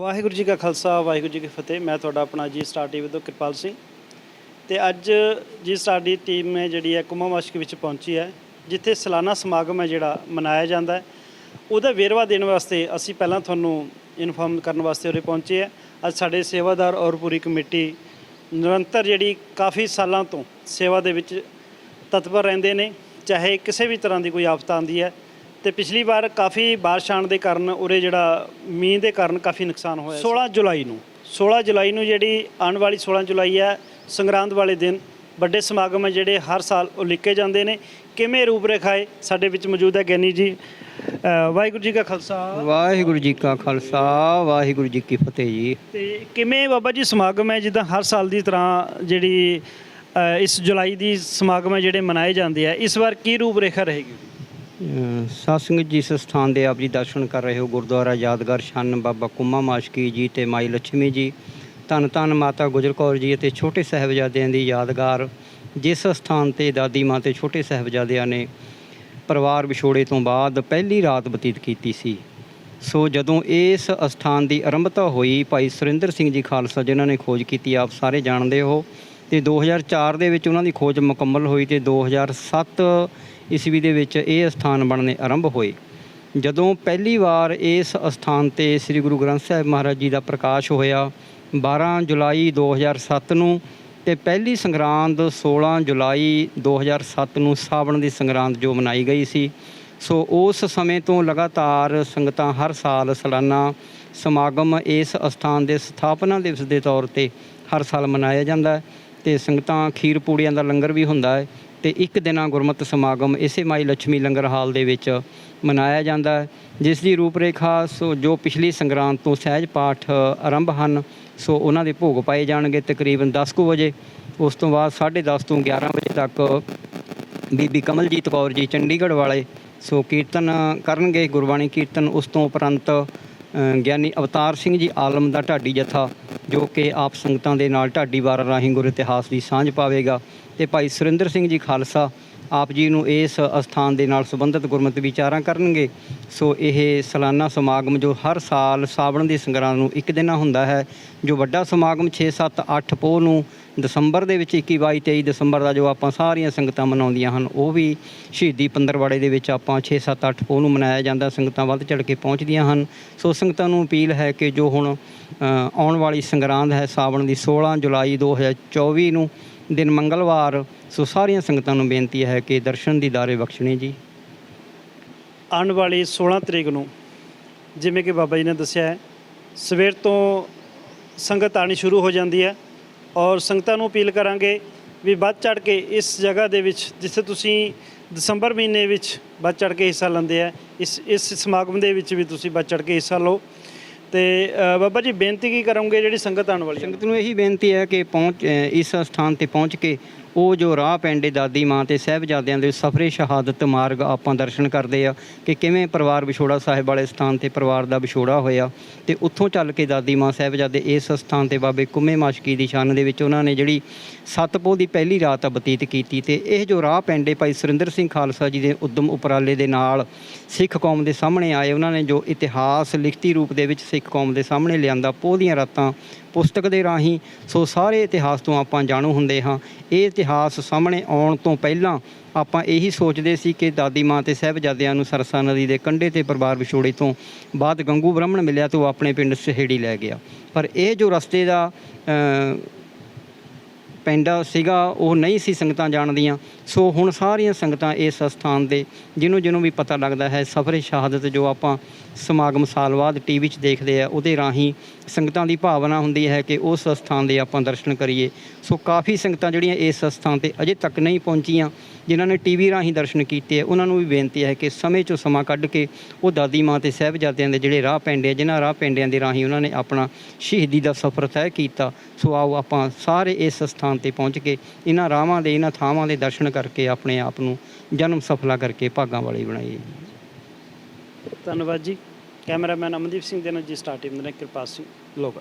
ਵਾਹਿਗੁਰੂ ਜੀ ਕਾ ਖਾਲਸਾ, ਵਾਹਿਗੁਰੂ ਜੀ ਕੀ ਫਤਿਹ। ਮੈਂ ਤੁਹਾਡਾ ਆਪਣਾ ਜੀ ਸਟਾਰ ਟੀਵੀ ਤੋਂ ਕਿਰਪਾਲ ਸਿੰਘ। ਤੇ ਅੱਜ ਜੀ ਸਟਾਰ ਟੀਮ ਹੈ ਜਿਹੜੀ ਹੈ ਕੁਮਾ ਮਸਕ ਵਿੱਚ ਪਹੁੰਚੀ ਹੈ, ਜਿੱਥੇ ਸਾਲਾਨਾ ਸਮਾਗਮ ਹੈ ਜਿਹੜਾ ਮਨਾਇਆ ਜਾਂਦਾ ਹੈ। ਉਹਦਾ ਵੇਰਵਾ ਦੇਣ ਵਾਸਤੇ ਅਸੀਂ ਪਹਿਲਾਂ ਤੁਹਾਨੂੰ ਇਨਫੋਰਮ ਕਰਨ ਵਾਸਤੇ ਉਰੇ ਪਹੁੰਚੇ ਹੈ। ਅੱਜ ਸਾਡੇ ਸੇਵਾਦਾਰ ਔਰ ਪੂਰੀ ਕਮੇਟੀ ਨਿਰੰਤਰ ਜਿਹੜੀ ਕਾਫੀ ਸਾਲਾਂ ਤੋਂ ਸੇਵਾ ਦੇ ਵਿੱਚ ਤਤਪਰ ਰਹਿੰਦੇ ਨੇ, ਚਾਹੇ ਕਿਸੇ ਵੀ ਤਰ੍ਹਾਂ ਦੀ ਕੋਈ ਆਫਤ ਆਉਂਦੀ ਹੈ ਤੇ ਪਿਛਲੀ ਵਾਰ ਕਾਫੀ ਬਾਰਿਸ਼ ਆਉਣ ਦੇ ਕਾਰਨ ਉਰੇ ਜਿਹੜਾ ਮੀਂਹ ਦੇ ਕਾਰਨ ਕਾਫੀ ਨੁਕਸਾਨ ਹੋਇਆ 16 ਜੁਲਾਈ ਨੂੰ। 16 ਜੁਲਾਈ ਨੂੰ ਜਿਹੜੀ ਆਉਣ ਵਾਲੀ 16 ਜੁਲਾਈ ਹੈ ਸੰਗਰਾਂਦ ਵਾਲੇ ਦਿਨ ਵੱਡੇ ਸਮਾਗਮ ਹੈ ਜਿਹੜੇ ਹਰ ਸਾਲ ਉਲੀਕੇ ਜਾਂਦੇ ਨੇ। ਕਿਵੇਂ ਰੂਪਰੇਖਾ ਹੈ ਸਾਡੇ ਵਿੱਚ ਮੌਜੂਦ ਹੈ ਗਿਆਨੀ ਜੀ। ਵਾਹਿਗੁਰੂ ਜੀ ਕਾ ਖਾਲਸਾ। ਵਾਹਿਗੁਰੂ ਜੀ ਕਾ ਖਾਲਸਾ ਵਾਹਿਗੁਰੂ ਜੀ ਕੀ ਫਤਿਹ ਜੀ। ਤੇ ਕਿਵੇਂ ਬਾਬਾ ਜੀ ਸਮਾਗਮ ਹੈ ਜਿੱਦਾਂ ਹਰ ਸਾਲ ਦੀ ਤਰ੍ਹਾਂ ਜਿਹੜੀ ਇਸ ਜੁਲਾਈ ਦੀ ਸਮਾਗਮ ਹੈ ਜਿਹੜੇ ਮਨਾਏ ਜਾਂਦੇ ਆ ਇਸ ਵਾਰ ਕੀ ਰੂਪਰੇਖਾ ਰਹੇਗੀ? ਸਾਧ ਸੰਗਤ ਜੀ ਇਸ ਸਥਾਨ ਦੇ ਆਪ ਜੀ ਦਰਸ਼ਨ ਕਰ ਰਹੇ ਹੋ, ਗੁਰਦੁਆਰਾ ਯਾਦਗਾਰ ਛੰਨ ਬਾਬਾ ਕੁੰਮਾ ਮਾਸ਼ਕੀ ਜੀ ਤੇ ਮਾਈ ਲక్ష్ਮੀ ਜੀ। ਧੰਨ ਧੰਨ ਮਾਤਾ ਗੁਜਰ ਕੌਰ ਜੀ ਅਤੇ ਛੋਟੇ ਸਾਹਿਬਜ਼ਾਦਿਆਂ ਦੀ ਯਾਦਗਾਰ, ਜਿਸ ਸਥਾਨ ਤੇ ਦਾਦੀ ਮਾਂ ਤੇ ਛੋਟੇ ਸਾਹਿਬਜ਼ਾਦਿਆਂ ਨੇ ਪਰਿਵਾਰ ਵਿਛੋੜੇ ਤੋਂ ਬਾਅਦ ਪਹਿਲੀ ਰਾਤ ਬਤੀਤ ਕੀਤੀ ਸੀ। ਸੋ ਜਦੋਂ ਇਸ ਅਸਥਾਨ ਦੀ ਆਰੰਭਤਾ ਹੋਈ, ਭਾਈ ਸੁਰਿੰਦਰ ਸਿੰਘ ਜੀ ਖਾਲਸਾ, ਜਿਨ੍ਹਾਂ ਨੇ ਖੋਜ ਕੀਤੀ, ਆਪ ਸਾਰੇ ਜਾਣਦੇ ਹੋ ਤੇ 2004 ਦੇ ਵਿੱਚ ਉਹਨਾਂ ਦੀ ਖੋਜ ਮੁਕੰਮਲ ਹੋਈ ਤੇ 2007 ਈਸਵੀ ਦੇ ਵਿੱਚ ਇਹ ਅਸਥਾਨ ਬਣਨੇ ਆਰੰਭ ਹੋਏ। ਜਦੋਂ ਪਹਿਲੀ ਵਾਰ ਇਸ ਅਸਥਾਨ ਤੇ ਸ੍ਰੀ ਗੁਰੂ ਗ੍ਰੰਥ ਸਾਹਿਬ ਮਹਾਰਾਜ ਜੀ ਦਾ ਪ੍ਰਕਾਸ਼ ਹੋਇਆ 12 ਜੁਲਾਈ 2007 ਨੂੰ, ਤੇ ਪਹਿਲੀ ਸੰਗਰਾਂਦ 16 ਜੁਲਾਈ 2007 ਨੂੰ ਸਾਵਣ ਦੀ ਸੰਗਰਾਂਦ ਜੋ ਮਨਾਈ ਗਈ ਸੀ। ਸੋ ਉਸ ਸਮੇਂ ਤੋਂ ਲਗਾਤਾਰ ਸੰਗਤਾਂ ਹਰ ਸਾਲ ਸਾਲਾਨਾ ਸਮਾਗਮ ਇਸ ਅਸਥਾਨ ਦੇ ਸਥਾਪਨਾ ਦਿਵਸ ਦੇ ਤੌਰ ਤੇ ਹਰ ਸਾਲ ਮਨਾਇਆ ਜਾਂਦਾ ਤੇ ਸੰਗਤਾਂ ਖੀਰ ਪੂੜੀਆਂ ਦਾ ਲੰਗਰ ਵੀ ਹੁੰਦਾ ਹੈ ਤੇ ਇੱਕ ਦਿਨਾਂ ਗੁਰਮਤਿ ਸਮਾਗਮ ਇਸੇ ਮਾਈ ਲక్ష్ਮੀ ਲੰਗਰ ਹਾਲ ਦੇ ਵਿੱਚ ਮਨਾਇਆ ਜਾਂਦਾ ਹੈ, ਜਿਸ ਦੀ ਰੂਪਰੇਖਾ ਸੋ ਜੋ ਪਿਛਲੀ ਸੰਗਰਾਂਦ ਤੋਂ ਸਹਿਜ ਪਾਠ ਆਰੰਭ ਹਨ, ਸੋ ਉਹਨਾਂ ਦੇ ਭੋਗ ਪਾਏ ਜਾਣਗੇ ਤਕਰੀਬਨ 10 ਕੁ ਵਜੇ। ਉਸ ਤੋਂ ਬਾਅਦ 10:30 ਤੋਂ 11 ਵਜੇ ਤੱਕ ਬੀਬੀ ਕਮਲਜੀਤ ਕੌਰ ਜੀ ਚੰਡੀਗੜ੍ਹ ਵਾਲੇ ਸੋ ਕੀਰਤਨ ਕਰਨਗੇ, ਗੁਰਬਾਣੀ ਕੀਰਤਨ। ਉਸ ਤੋਂ ਉਪਰੰਤ ਗਿਆਨੀ ਅਵਤਾਰ ਸਿੰਘ ਜੀ ਆਲਮ ਦਾ ਢਾਡੀ ਜਥਾ ਜੋ ਕਿ ਆਪ ਸੰਗਤਾਂ ਦੇ ਨਾਲ ਢਾਡੀ ਵਾਰ ਰਾਹੀਂ ਗੁਰ ਇਤਿਹਾਸ ਦੀ ਸਾਂਝ ਪਾਵੇਗਾ। ਤੇ ਭਾਈ ਸੁਰਿੰਦਰ ਸਿੰਘ ਜੀ ਖਾਲਸਾ ਆਪ ਜੀ ਨੂੰ ਇਸ ਅਸਥਾਨ ਦੇ ਨਾਲ ਸੰਬੰਧਿਤ ਗੁਰਮਤਿ ਵਿਚਾਰਾਂ ਕਰਨਗੇ। ਸੋ ਇਹ ਸਾਲਾਨਾ ਸਮਾਗਮ ਜੋ ਹਰ ਸਾਲ ਸਾਵਣ ਦੀ ਸੰਗਰਾਂਦ ਨੂੰ ਇੱਕ ਦਿਨਾ ਹੁੰਦਾ ਹੈ, ਜੋ ਵੱਡਾ ਸਮਾਗਮ 6 7 8 ਪੋਹ ਨੂੰ ਦਸੰਬਰ ਦੇ ਵਿੱਚ 21 22 23 ਦਸੰਬਰ ਦਾ ਜੋ ਆਪਾਂ ਸਾਰੀਆਂ ਸੰਗਤਾਂ ਮਨਾਉਂਦੀਆਂ ਹਨ, ਉਹ ਵੀ ਸ਼ਹੀਦੀ ਪੰਦਰਵਾੜੇ ਦੇ ਵਿੱਚ ਆਪਾਂ 6 7 8 ਪੋਹ ਨੂੰ ਮਨਾਇਆ ਜਾਂਦਾ, ਸੰਗਤਾਂ ਵੱਧ ਚੜ ਕੇ ਪਹੁੰਚਦੀਆਂ ਹਨ। ਸੋ ਸੰਗਤਾਂ ਨੂੰ ਅਪੀਲ ਹੈ ਕਿ ਜੋ ਹੁਣ ਆਉਣ ਵਾਲੀ ਸੰਗਰਾਂਦ ਹੈ ਸਾਵਣ ਦੀ 16 ਜੁਲਾਈ 2024 ਨੂੰ ਦਿਨ ਮੰਗਲਵਾਰ, ਸੋ ਸਾਰੀਆਂ ਸੰਗਤਾਂ ਨੂੰ ਬੇਨਤੀ ਹੈ ਕਿ ਦਰਸ਼ਨ ਦੀ ਦਾਰੇ ਬਖਸ਼ਣੇ ਜੀ। ਆਉਣ ਵਾਲੀ 16 ਤਰੀਕ ਨੂੰ, ਜਿਵੇਂ ਕਿ ਬਾਬਾ ਜੀ ਨੇ ਦੱਸਿਆ ਹੈ, ਸਵੇਰ ਤੋਂ ਸੰਗਤ ਆਣੀ ਸ਼ੁਰੂ ਹੋ ਜਾਂਦੀ ਹੈ ਔਰ ਸੰਗਤਾਂ ਨੂੰ ਅਪੀਲ ਕਰਾਂਗੇ ਵੀ ਵੱਧ ਚੜ ਕੇ ਇਸ ਜਗ੍ਹਾ ਦੇ ਵਿੱਚ, ਜਿੱਥੇ ਤੁਸੀਂ ਦਸੰਬਰ ਮਹੀਨੇ ਵਿੱਚ ਵੱਧ ਚੜ ਕੇ ਹਿੱਸਾ ਲੈਂਦੇ ਆ, ਇਸ ਇਸ ਸਮਾਗਮ ਦੇ ਵਿੱਚ ਵੀ ਤੁਸੀਂ ਵੱਧ ਚੜ ਕੇ ਹਿੱਸਾ ਲਓ। ਤੇ ਬਾਬਾ ਜੀ, ਬੇਨਤੀ ਕੀ ਕਰੋਗੇ ਜਿਹੜੀ ਸੰਗਤ ਆਉਣ ਵਾਲੀ ਸੰਗਤ ਨੂੰ ਇਹੀ ਬੇਨਤੀ ਹੈ ਕਿ ਪਹੁੰਚ ਇਸ ਸਥਾਨ ਤੇ ਪਹੁੰਚ ਕੇ ਉਹ ਜੋ ਰਾਹ ਪੈਂਡੇ ਦਾਦੀ ਮਾਂ ਤੇ ਸਹਿਬਜ਼ਾਦਿਆਂ ਦੇ ਸਫਰੇ ਸ਼ਹਾਦਤ ਮਾਰਗ ਆਪਾਂ ਦਰਸ਼ਨ ਕਰਦੇ ਆ ਕਿ ਕਿਵੇਂ ਪਰਿਵਾਰ ਵਿਛੋੜਾ ਸਾਹਿਬ ਵਾਲੇ ਸਥਾਨ ਤੇ ਪਰਿਵਾਰ ਦਾ ਵਿਛੋੜਾ ਹੋਇਆ ਤੇ ਉੱਥੋਂ ਚੱਲ ਕੇ ਦਾਦੀ ਮਾਂ ਸਹਿਬਜ਼ਾਦੇ ਇਸ ਸਥਾਨ ਤੇ ਬਾਬੇ ਕੁੰਮੇ ਮਾਸ਼ਕੀ ਦੀ ਸ਼ਾਨ ਦੇ ਵਿੱਚ ਉਹਨਾਂ ਨੇ ਜਿਹੜੀ ਸਤਪੋ ਦੀ ਪਹਿਲੀ ਰਾਤ ਬਤੀਤ ਕੀਤੀ ਤੇ ਇਹ ਜੋ ਰਾਹ ਪੈਂਡੇ ਭਾਈ ਸੁਰਿੰਦਰ ਸਿੰਘ ਖਾਲਸਾ ਜੀ ਦੇ ਉਦਮ ਉਪਰਾਲੇ ਦੇ ਨਾਲ ਸਿੱਖ ਕੌਮ ਦੇ ਸਾਹਮਣੇ ਆਏ, ਉਹਨਾਂ ਨੇ ਜੋ ਇਤਿਹਾਸ ਲਿਖਤੀ ਰੂਪ ਦੇ ਵਿੱਚ ਸਿੱਖ ਕੌਮ ਦੇ ਸਾਹਮਣੇ ਲਿਆਂਦਾ, ਪੋਹ ਦੀਆਂ ਰਾਤਾਂ ਪੁਸਤਕ ਦੇ ਰਾਹੀਂ। ਸੋ ਸਾਰੇ ਇਤਿਹਾਸ ਤੋਂ ਆਪਾਂ ਜਾਣੂ ਹੁੰਦੇ ਹਾਂ। ਇਹ ਇਤਿਹਾਸ ਸਾਹਮਣੇ ਆਉਣ ਤੋਂ ਪਹਿਲਾਂ ਆਪਾਂ ਇਹੀ ਸੋਚਦੇ ਸੀ ਕਿ ਦਾਦੀ ਮਾਂ ਤੇ ਸਹਿਬਜ਼ਾਦਿਆਂ ਨੂੰ ਸਰਸਾ ਨਦੀ ਦੇ ਕੰਢੇ ਤੇ ਪਰਿਵਾਰ ਵਿਛੋੜੇ ਤੋਂ ਬਾਅਦ ਗੰਗੂ ਬ੍ਰਾਹਮਣ ਮਿਲਿਆ ਤੇ ਉਹ ਆਪਣੇ ਪਿੰਡ ਸਹੇੜੀ ਲੈ ਗਿਆ। ਪਰ ਇਹ ਜੋ ਰਸਤੇ ਦਾ ਪਿੰਡ ਸੀਗਾ, ਉਹ ਨਹੀਂ ਸੀ ਸੰਗਤਾਂ ਜਾਣਦੀਆਂ। ਸੋ ਹੁਣ ਸਾਰੀਆਂ ਸੰਗਤਾਂ ਇਸ ਸਥਾਨ ਦੇ ਜਿਹਨੂੰ ਜਿਹਨੂੰ ਵੀ ਪਤਾ ਲੱਗਦਾ ਹੈ, ਸਫਰੇ ਸ਼ਹਾਦਤ ਜੋ ਆਪਾਂ ਸਮਾਗਮ ਸਾਲ ਬਾਅਦ ਟੀਵੀ 'ਚ ਦੇਖਦੇ ਆ, ਉਹਦੇ ਰਾਹੀਂ ਸੰਗਤਾਂ ਦੀ ਭਾਵਨਾ ਹੁੰਦੀ ਹੈ ਕਿ ਉਸ ਸਥਾਨ ਦੇ ਆਪਾਂ ਦਰਸ਼ਨ ਕਰੀਏ। ਸੋ ਕਾਫੀ ਸੰਗਤਾਂ ਜਿਹੜੀਆਂ ਇਸ ਸਥਾਨ ਤੇ ਅਜੇ ਤੱਕ ਨਹੀਂ ਪਹੁੰਚੀਆਂ, ਜਿਨ੍ਹਾਂ ਨੇ ਟੀਵੀ ਰਾਹੀਂ ਦਰਸ਼ਨ ਕੀਤੇ ਆ, ਉਹਨਾਂ ਨੂੰ ਵੀ ਬੇਨਤੀ ਹੈ ਕਿ ਸਮੇਂ 'ਚੋਂ ਸਮਾਂ ਕੱਢ ਕੇ ਉਹ ਦਾਦੀ ਮਾਂ ਤੇ ਸਹਿਬਜ਼ਾਦਿਆਂ ਦੇ ਜਿਹੜੇ ਰਾਹ ਪੈਂਦੇ ਆ, ਜਿਨ੍ਹਾਂ ਰਾਹ ਪੈਂਡਿਆਂ ਦੇ ਰਾਹੀਂ ਉਹਨਾਂ ਨੇ ਆਪਣਾ ਸ਼ਹੀਦੀ ਦਾ ਸਫ਼ਰ ਤੈਅ ਕੀਤਾ। ਸੋ ਆਓ ਆਪਾਂ ਸਾਰੇ ਇਸ ਸਥਾਨ ਤੇ ਪਹੁੰਚ ਕੇ ਇਹਨਾਂ ਰਾਹਾਂ ਦੇ, ਇਹਨਾਂ ਥਾਵਾਂ ਦੇ ਦਰਸ਼ਨ ਕਰਕੇ ਆਪਣੇ ਆਪ ਨੂੰ ਜਨਮ ਸਫਲਾ ਕਰਕੇ ਭਾਗਾਂ ਵਾਲੀ ਬਣਾਈਏ ਧੰਨਵਾਦ ਜੀ। ਕੈਮਰਾਮੈਨ ਅਮਨਦੀਪ ਸਿੰਘ ਦੇ ਨਾਲ ਜੀ ਸਟਾਰ ਟੀਮ ਦੇ ਨਾਲ ਕਿਰਪਾਲ ਸਿੰਘ ਲੋਗਾ